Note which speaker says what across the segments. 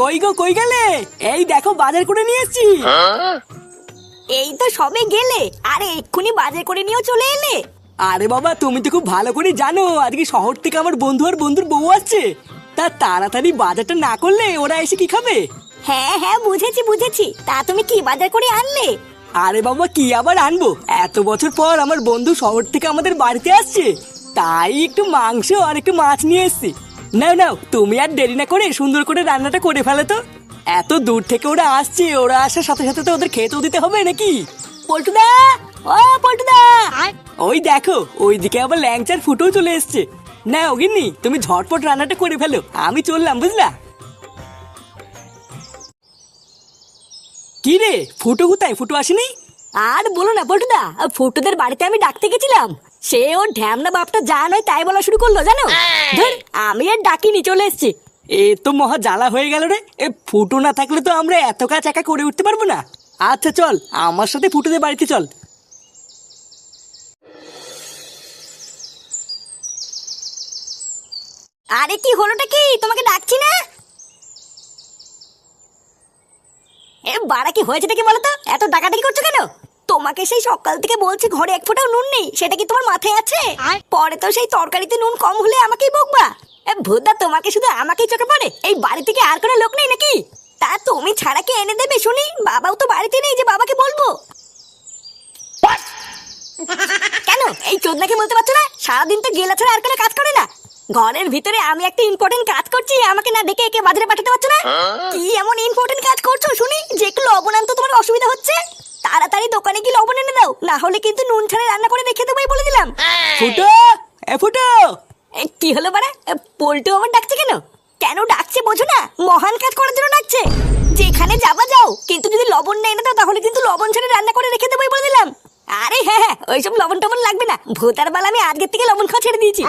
Speaker 1: কই গো কই গেলে? এই দেখো বাজার করে নিয়ে এসেছি।
Speaker 2: এই তো সবে গেলে। আরে এক্ষুনি বাজার করে নিয়েও চলে এলে।
Speaker 1: আরে বাবা তুমি তো খুব ভালো করে জানো আজকে শহর থেকে আমার বন্ধু আর বন্ধুর বউ আসছে। তা তাড়াতাড়ি বাজারটা না করলে ওরা এসে কি খাবে?
Speaker 2: হ্যাঁ হ্যাঁ বুঝেছি বুঝেছি। তা তুমি কি বাজার করে আনলে?
Speaker 1: আরে বাবা কি আবার আনব? এত বছর পর আমার বন্ধু শহর থেকে আমাদের বাড়িতে আসছে। তাই একটু মাংস আর একটু মাছ নিয়ে এসেছি। নাও নাও তুমি আর দেরি না করে সুন্দর করে রান্নাটা করে ফেলে তো। এত দূর থেকে ওরা আসছে ওরা আসার সাথে সাথে তো ওদের খেতেও দিতে হবে নাকি? পল্টুদা! ও পল্টুদা! ওই দেখো ওইদিকে আবার ল্যাংচার ফুটেও চলে এসছে। না ওগিন্নি তুমি ঝটপট রান্নাটা করে ফেলো আমি চললাম বুঝলা? কি রে ফুটো কোথায়? ফুটো আসেনি?
Speaker 2: আর বলো না পল্টুদা ফুটুদের বাড়িতে আমি ডাকতে গেছিলাম। সে ওর ঢ্যামনা বাপটা যা নয় তাই বলা শুরু করল জানো? ধুর, আমি আর ডাকিনি চলে এসেছি।
Speaker 1: এ তো মহা জ্বালা হয়ে গেল রে। এ ফুটো না থাকলে তো আমরা এত কাজ একা করে উঠতে পারব না। আচ্ছা চল আমার সাথে ফুটোদের বাড়িতে চল।
Speaker 2: আরে কি হলোটা কি? তোমাকে ডাকছি না? এ বাড়া কি হয়েছেটা কি বলতো এত ডাকাডাকি করছ কেন? তোমাকে সেই সকাল থেকে বলছি ঘরে এক ফোঁটাও নুন নেই সেটা কি তোমার মাথায় আছে? পরে তো সেই তরকারিতে নুন কম হলে আমাকেই বকবা। এ ভূতদা তোমাকে শুধু আমাকেই চোখে পড়ে? এই বাড়ি থেকে আর কোনো লোক নেই নাকি? তা তুমি ছাড়া কে এনে দেবে শুনি? বাবাও তো বাড়িতে নেই যে বাবাকে বলব। কেন? এই চোদনাকে বলতে পারছ না? সারাদিন তো গেলা ছাড়া আর কোনো কাজ করে না। ঘরের ভিতরে আমি একটা ইম্পর্টেন্ট কাজ করছি আমাকে না ডেকে একে বাজারে পাঠাতে পারছ না? কি এমন ইম্পর্টেন্ট কাজ করছ শুনি? যে একটু লবণ তোমার অসুবিধা হচ্ছে? তাড়াতাড়ি দোকানে কি লবণ এনে দাও। না হলে কিন্তু নুন ছাড়া রান্না করে রেখে দেবোই বলে দিলাম।
Speaker 1: ফুটো! এ ফুটো!
Speaker 2: কি হলো বাড়া? পোল্টু আমার ডাকছে কেন? কেন ডাকছে বোঝো না? মহান কাজ করার জন্য ডাকছে। যেখানে যাবা যাও কিন্তু যদি লবণ না এনে দাও তাহলে কিন্তু লবণ ছাড়া রান্না করে রেখে দেবো বলে দিলাম। আরে হ্যাঁ হ্যাঁ ওইসব লবণ টবণ লাগবে না। ভূতার বাল আমি আজকের থেকে লবণ খাওয়া ছেড়ে দিয়েছি।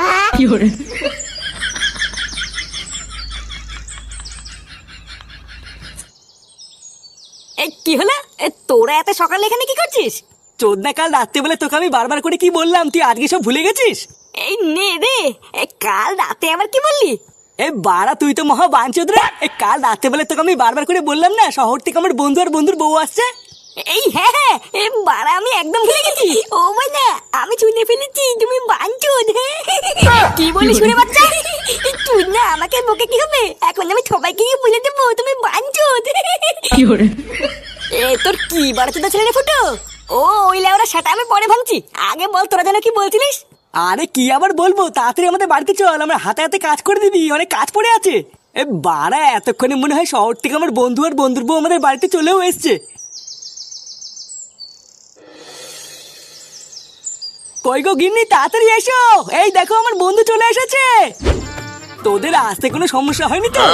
Speaker 2: এ, কি হলো? এ, তোরা এত সকালে এখানে কি করছিস?
Speaker 1: চোদনা কাল রাত্রেবেলা তোকে আমি বারবার করে কি বললাম? তুই আজকে সব ভুলে গেছিস?
Speaker 2: এই নে রে এ, কাল রাতে আবার কি বললি?
Speaker 1: এ বাড়া তুই তো মহা বাঞ্চোদ রে এ কাল রাত্রেবেলা তোকে আমি বারবার করে বললাম না? শহর থেকে আমার বন্ধু আর বন্ধুর বউ আসছে।
Speaker 2: এই হ্যাঁ হ্যাঁ এ বাড়া আমি একদম ভুলে গেছি। ও না আমি শুনে ফেলেছি তুমি বাঞ্চুদ কি বলি শুনে বাচ্চা? তুই না আমাকে বকে কি হবে? এখন আমি সবাইকে গিয়ে বলে দেবো তুমি বাঞ্চুদ এ তোর কি বাড়াতে ছেলে রে ফুটো? ও ওই লেওরা সেটা আমি পরে ভাঙছি। আগে বল তোরা যেন কি বলছিলিস?
Speaker 1: আরে কি আবার বলব? তাড়াতাড়ি আমাদের বাড়িতে চল আমরা হাতে হাতে কাজ করে দিবি অনেক কাজ পড়ে আছে। এ বাড়া এতক্ষণে মনে হয় শহর থেকে আমার বন্ধু আর বন্ধুর বউ আমাদের বাড়িতে চলেও এসছে। কই গো গিন্নি তাড়াতাড়ি এসো। এই দেখো আমার বন্ধু চলে এসেছে। তোদের আসতে কোনো সমস্যা হয়নি তো?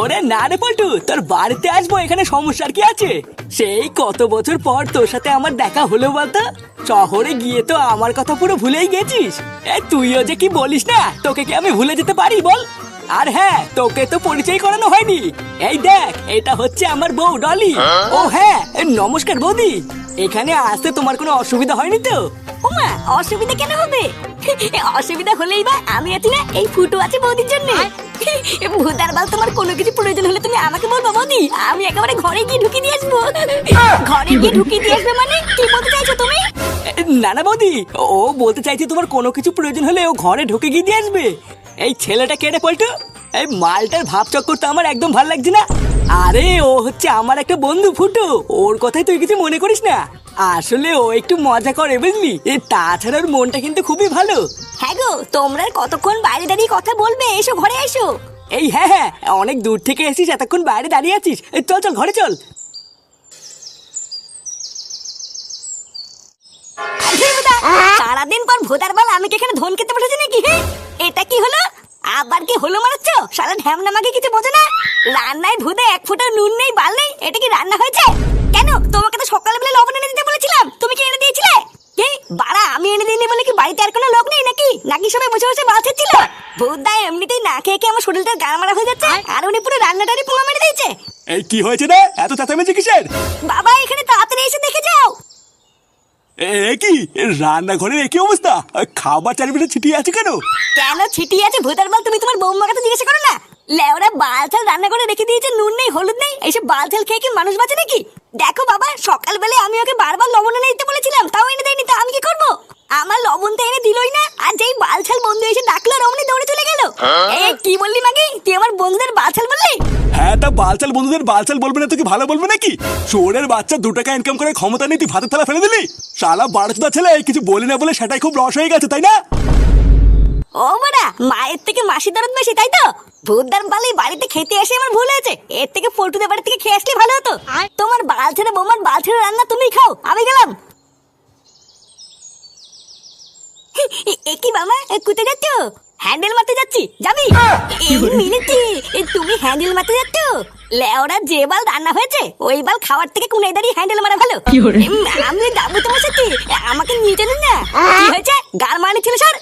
Speaker 1: ওরে না রে পল্টু তোর বাড়িতে আসব এখানে সমস্যার কি আছে? সেই কত বছর পর তোর সাথে আমার দেখা হলো বলতো? শহরে গিয়ে তো আমার কথা পুরো ভুলেই গেছিস। এ তুইও যে কি বলিস না? তোকে কি আমি ভুলে যেতে পারি বল? আর হ্যাঁ তোকে তো পরিচয় করানো হয়নি। এই দেখ এটা হচ্ছে আমার বউ ডলি। ও হ্যাঁ নমস্কার বৌদি। এখানে আসতে তোমার কোনো অসুবিধা হয়নি তো?
Speaker 2: ওমা অসুবিধা কেন হবে? অসুবিধা হলেই বা আমি আছি না এই ফুটো আছে বৌদির জন্য। ভূতার বাল তোমার কোনো কিছু প্রয়োজন হলে তুমি আমাকে বলব বৌদি। আমি একেবারে ঘরে গিয়ে ঢুকিয়ে দিয়ে আসব। ঘরে গিয়ে ঢুকিয়ে দিয়ে আসবে মানে? কি বলতে চাইছো তুমি?
Speaker 1: না না বৌদি ও বলতে চাইছে তোমার কোনো কিছু প্রয়োজন হলে ও ঘরে ঢুকে গিয়ে দিয়ে আসবে। এই ছেলেটা কেটে পল্টু? এই মালটার ভাব চক্কর তো আমার একদম ভালো লাগছে না। আরে ও হচ্ছে আমার একটা বন্ধু ফুটো। ওর কথাই তুই কিছু মনে করিস না। আসলে ও একটু মজা করে বুঝলি? এ তাছাড়া ওর মনটা কিন্তু খুবই ভালো।
Speaker 2: হ্যাঁ গো তোমরা কতক্ষণ বাইরে দাঁড়িয়ে কথা বলবে? এসো ঘরে এসো।
Speaker 1: এই হ্যাঁ হ্যাঁ অনেক দূর থেকে এসিস এতক্ষণ বাইরে দাঁড়িয়ে আছিস। এই চল চল ঘরে চল।
Speaker 2: সারাদিন পর ভোদার বাল আমি কি এখানে ধন খেতে বসেছি নাকি? এটা কি হলো? আবার কি হলো মারাচ্ছ? সারা ঢ্যামনা মাকে কিছু বোঝো না? রান্নায় ভুদে এক ফোঁটা নুন নেই বাল নেই এটা কি রান্না হয়েছে? কেন? তোমাকে তো সকালবেলা লবণ এনে দিতে বলেছিলাম। তুমি কি এনে দিয়েছিলে? কি? বাড়া আমি এনে দিইনি বলে কি বাড়িতে আর কোনো লোক নেই নাকি? নাকি সবাই বসে বসে মাছ ছিল ভূতদা এমনিতেই না খেয়ে খেয়ে আমার শরীরটা গান মারা হয়ে যাচ্ছে আর উনি পুরো রান্নাটারই পোঙা মেরে দিয়েছে।
Speaker 3: এই কি হয়েছে রে? এত চেঁচামেচি কিসের?
Speaker 2: বাবা এখানে তাড়াতাড়ি এসে দেখে যাও।
Speaker 3: এ কি? রান্নাঘরের একই অবস্থা? খাবার চারিপাশে ছিটিয়ে আছে কেন?
Speaker 2: কেন ছিটিয়ে আছে? ভূতার মাল তুমি তোমার বৌমাকে তো জিজ্ঞাসা করো না। লেওরা বাল ছাল রান্না করে রেখে দিয়েছে, নুন নেই, হলুদ নেই এইসব বাল ছাল খেয়ে কি মানুষ বাঁচে নাকি? দেখো বাবা, সকালবেলায় আমি ওকে বারবার লবণ এনে দিতে বলেছিলাম, তাও এনে দেয়নি তা। আমার লবণ তো এনে দিলই না। আর যেই বাল ছাল বন্ধু এসে ডাকলো রমনি দৌড়ে চলে গেল। এ কি বললি মাগি তুই আমার বন্ধুদের বাল ছাল বললি?
Speaker 3: হ্যাঁ তা বালচাল বন্ধুদের বালচাল বলবে না তুই কি ভালো বলবে নাকি? শোরের বাচ্চা দু টাকা ইনকাম করে ক্ষমতা নেই তুই ভাতের থালা ফেলে দিলি? শালা বারোচোদা ছেলে কিছু বলি না বলে সেটাই খুব রস হয়ে গেছে তাই না?
Speaker 2: ও বড়া মায়ের থেকে মাসি দরদ বেশি তাই তো? ভূতদার বালি বাড়িতে খেতে এসে আমার ভুল হয়েছে। এর থেকে পল্টুদের বাড়ি থেকে খেয়ে আসলে ভালো হতো। তোমার বাল ছেড়ে বোমার বাল ছেড়ে রান্না তুমি খাও আমি গেলাম। এ- মামা কি বাবা এ কোথায় যাচ্ছ? হ্যান্ডেল মারতে যাচ্ছি যাবি? এই মিনিটি তুমি হ্যান্ডেল মারতে যাচ্ছ? লেওরা যে বাল রান্না হয়েছে ওই বাল খাওয়ার থেকে কোনায় দাঁড়িয়ে হ্যান্ডেল মারা ভালো। আমি যাব তোমার সাথে আমাকে নিয়ে চলুন না। কি হয়েছে? গার মানে ছিল স্যার।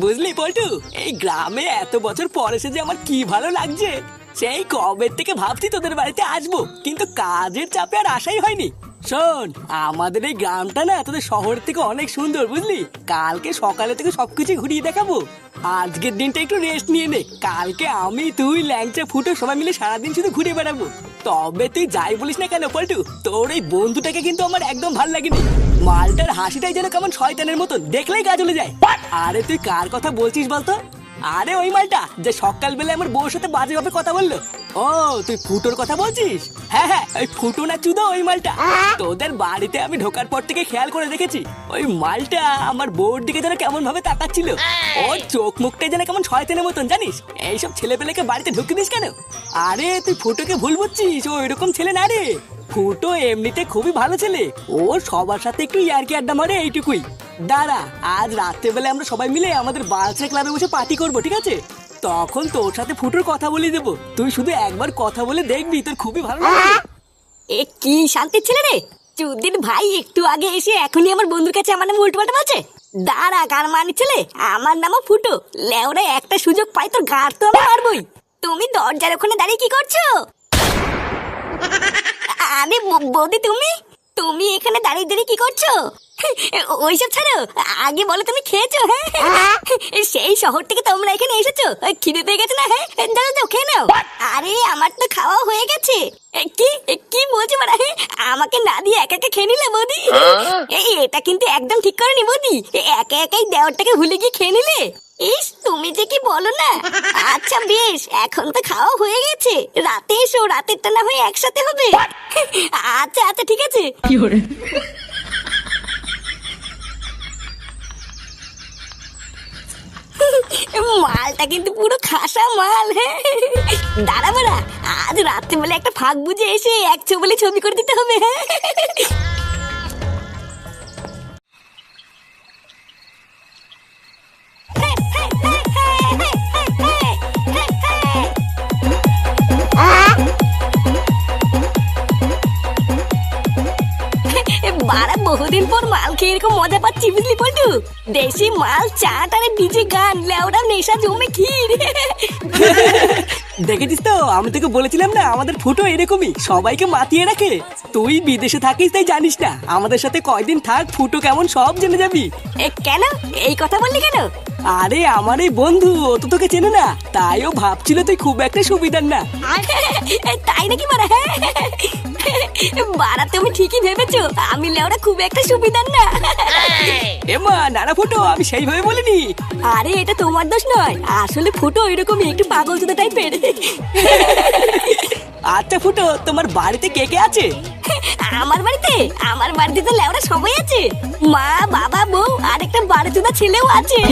Speaker 1: বুঝলি পল্টু? এই গ্রামে এত বছর পর এসে যে আমার কি ভালো লাগছে। সেই কবে থেকে ভাবছি তোদের বাড়িতে আসব, কিন্তু কাজের চাপে আর আসাই হয়নি। শোন, আমাদের এই গ্রামটা না তোদের শহর থেকে অনেক সুন্দর, বুঝলি? কালকে সকালে থেকে সবকিছু ঘুরিয়ে দেখাবো। আজকের দিনটা একটু রেস্ট নিয়ে নে। কালকে আমি, তুই, ল্যাংচা, ফুটো সবাই মিলে সারাদিন শুধু ঘুরে বেড়াবো। তবে তুই যাই বলিস না কেন পল্টু, তোর এই বন্ধুটাকে কিন্তু আমার একদম ভালো লাগেনি। মালটার হাসিটাই যেন কেমন শয়তানের মতন। দেখলেই গা জ্বলে যায়। আরে তুই কার কথা বলছিস বলতো? আরে ওই মালটা যে সকালবেলা আমার বউর সাথে বাজে ভাবে কথা বলল। ও তুই ফুটোর কথা বলছিস? হ্যাঁ হ্যাঁ ওই ফুটো না চুদো ওই মালটা। তোদের বাড়িতে আমি ঢোকার পর থেকে খেয়াল করে দেখেছি ওই মালটা আমার বউর দিকে যেন কেমন ভাবে তাকাচ্ছিল ওর চোখ মুখটা যেন কেমন শয়তানের মতন জানিস? এইসব ছেলে পেলেকে বাড়িতে ঢুকে দিস কেন? আরে তুই ফুটোকে ভুল বুঝছিস ও এরকম ছেলে না রে। ফুটো এমনিতে খুবই ভালো ছেলে। ও সবার সাথে একটু ইয়ারকি আড্ডা মারে এইটুকুই। দাঁড়া, আজ রাত্রেবেলা আমরা সবাই মিলে আমাদের বালসা ক্লাবে বসে পার্টি করব, ঠিক আছে? তখন তোর সাথে ফুটোর কথা বলে দেবো। তুই শুধু একবার কথা বলে দেখবি, তোর খুবই ভালো
Speaker 2: এ কি শান্তির ছেলে রে? চুদিন ভাই একটু আগে এসে এখনই আমার বন্ধুর কাছে আমার নামে উল্টো পাল্টা বলছে। দাঁড়া গান মানি ছেলে, আমার নামও ফুটো। লেওরা একটা সুযোগ পাই, তোর গাড় তো আমি মারবই। তুমি দরজার ওখানে দাঁড়িয়ে কি করছ? আরে বৌদি তুমি? তুমি এখানে দাঁড়িয়ে দাঁড়িয়ে কি করছ? ওইসব ছাড়ো আগে বলো তুমি খেয়েছো হ্যাঁ? সেই শহর থেকে তোমরা এখানে এসেছ। খিদে পেয়ে গেছে না হ্যাঁ? দাও খেয়ে নাও। আরে আমার তো খাওয়া হয়ে গেছে। কি কি বলছো মানে আমাকে না দিয়ে একা একা খেয়ে নিলে বৌদি? এই এটা কিন্তু একদম ঠিক করেনি বৌদি। একা একাই দেওয়ারটাকে ভুলে গিয়ে খেয়ে নিলে। ইস তুমি যে কি বলো না? আচ্ছা বেশ এখন তো খাওয়া হয়ে গেছে। রাতে এসো রাতেরটা না হয়ে একসাথে হবে। আচ্ছা আচ্ছা ঠিক আছে। মালটা কিন্তু পুরো খাসা মাল হ্যাঁ। দাঁড়া বাড়া আজ বলে একটা ফাঁক বুঝে এসে এক ছবি করে দিতে হবে হ্যাঁ। বহুদিন পর মাল খেয়ে এরকম মজা পাচ্ছি বুঝলি পল্টু? দেশি মাল চাট আর ডিজে গান লেওড়া নেশা জমে ক্ষীর।
Speaker 1: দেখেছিস তো আমি তোকে বলেছিলাম না আমাদের ফুটো এরকমই সবাইকে মাতিয়ে রাখে। তুই বিদেশে থাকিস তাই জানিস না আমাদের সাথে কয়দিন থাক ফুটো কেমন সব জেনে যাবি।
Speaker 2: এ, কেন? এই কথা বললি কেন?
Speaker 1: আরে আমার এই বন্ধু ও তো তোকে চেনে না তাই ও ভাবছিল তুই খুব একটা সুবিধার না।
Speaker 2: তাই নাকি বাড়া বাড়া তুমি ঠিকই ভেবেছো। আমি লেওরা খুব একটা সুবিধার না।
Speaker 1: এমা নানা ফুটো আমি সেইভাবে বলিনি।
Speaker 2: আরে এটা তোমার দোষ নয়। আসলে ফুটো এরকম একটু পাগল চোদা টাইপের
Speaker 1: আচ্ছা ফুটো তোমার বাড়িতে কে কে আছে?
Speaker 2: আমার বাড়িতে? আমার বাড়িতে তো লেওরা সবাই আছে। মা বাবা বউ আর একটা বাড়ি চোদা ছেলেও আছে।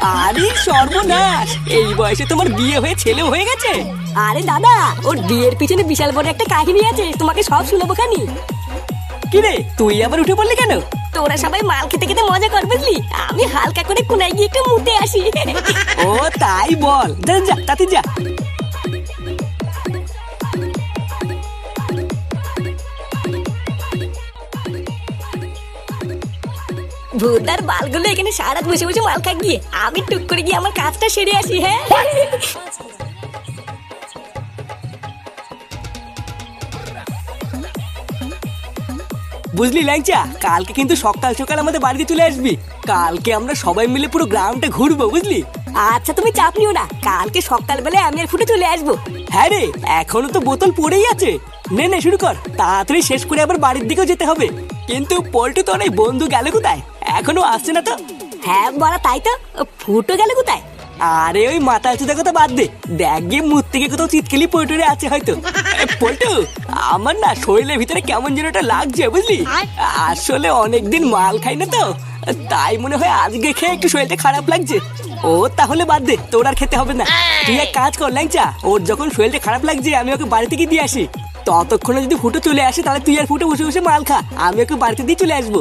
Speaker 1: আরে সর্বনাশ! এই বয়সে তোমার বিয়ে হয়ে ছেলেও হয়ে গেছে?
Speaker 2: আরে দাদা ওর বিয়ের পিছনে বিশাল বড় একটা কাহিনী আছে তোমাকে সব শুনব খানি।
Speaker 1: কিরে তুই আবার উঠে পড়লি কেন?
Speaker 2: তোরা সবাই মাল খেতে খেতে মজা কর বুঝলি? আমি হালকা করে কোনায় গিয়ে একটু মুতে আসি।
Speaker 1: ও তাই বল। যা যা তাতে যা।
Speaker 2: ভূতার বালগুলো এখানে সারা বসে বসে মাল খাক গিয়ে। আমি টুক করে গিয়ে আমার কাজটা সেরে আসি হ্যাঁ?
Speaker 1: বুঝলি ল্যাংচা? কালকে কিন্তু সকাল সকাল আমাদের বাড়িতে চলে আসবি। কালকে আমরা সবাই মিলে পুরো গ্রামটা ঘুরবো বুঝলি?
Speaker 2: আচ্ছা তুমি চাপ নিও না। কালকে সকালবেলায় আমি আর ফুটে চলে আসব।
Speaker 1: হ্যাঁ রে এখনও তো বোতল পড়েই আছে। নে নে শুরু কর। তাড়াতাড়ি শেষ করে আবার বাড়ির দিকেও যেতে হবে। কিন্তু পল্টু তো অনেক বন্ধু গেল কোথায়? এখনও আসছে না তো?
Speaker 2: হ্যাঁ বলা তাই তো। ফুটো গেল কোথায়?
Speaker 1: আরে ওই মাথা চুদা কথা বাদ দে। দেখ গিয়ে মুখ থেকে কোথাও চিৎকেলি পল্টুরে আছে হয়তো। পল্টু আমার না শরীরের ভিতরে কেমন যেন একটা লাগছে বুঝলি? আসলে অনেকদিন মাল খাই না তো। তাই মনে হয় আজকে খেয়ে একটু শরীরটা খারাপ লাগছে। ও তাহলে বাদ দে তোর আর খেতে হবে না। তুই এক কাজ কর ল্যাংচা। ওর যখন শরীরটা খারাপ লাগছে আমি ওকে বাড়ি থেকে দিয়ে আসি। ততক্ষণে যদি ফুটো চলে আসে তাহলে তুই আর ফুটো বসে বসে মাল খা। আমি ওকে বাড়িতে দিয়ে চলে আসব।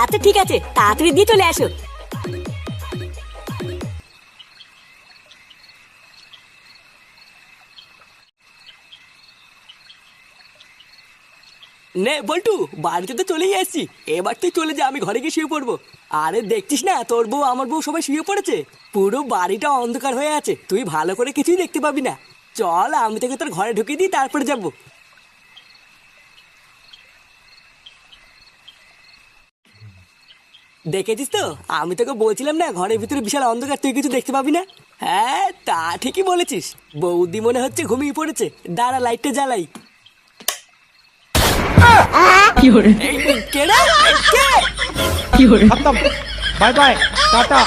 Speaker 2: আচ্ছা ঠিক আছে। তাড়াতাড়ি দিয়ে চলে আসো।
Speaker 1: নে বল্টু বাড়িতে তো চলেই আসছি। এবার তুই চলে যা আমি ঘরে গিয়ে শুয়ে পড়ব। আরে দেখছিস না তোর বউ আমার বউ সবাই শুয়ে পড়েছে? পুরো বাড়িটা অন্ধকার হয়ে আছে। তুই ভালো করে কিছুই দেখতে পাবি না। চল আমি তোকে তোর ঘরে ঢুকিয়ে দিই তারপরে যাব। দেখেছিস তো? আমি তোকে বলছিলাম না ঘরের ভিতরে বিশাল অন্ধকার তুই কিছু দেখতে পাবি না? হ্যাঁ তা ঠিকই বলেছিস। বৌদি মনে হচ্ছে ঘুমিয়ে পড়েছে। দাঁড়া লাইটটা জ্বালাই। কি হরে কেডা কে
Speaker 4: কি? হবে বাই বাই টাটা।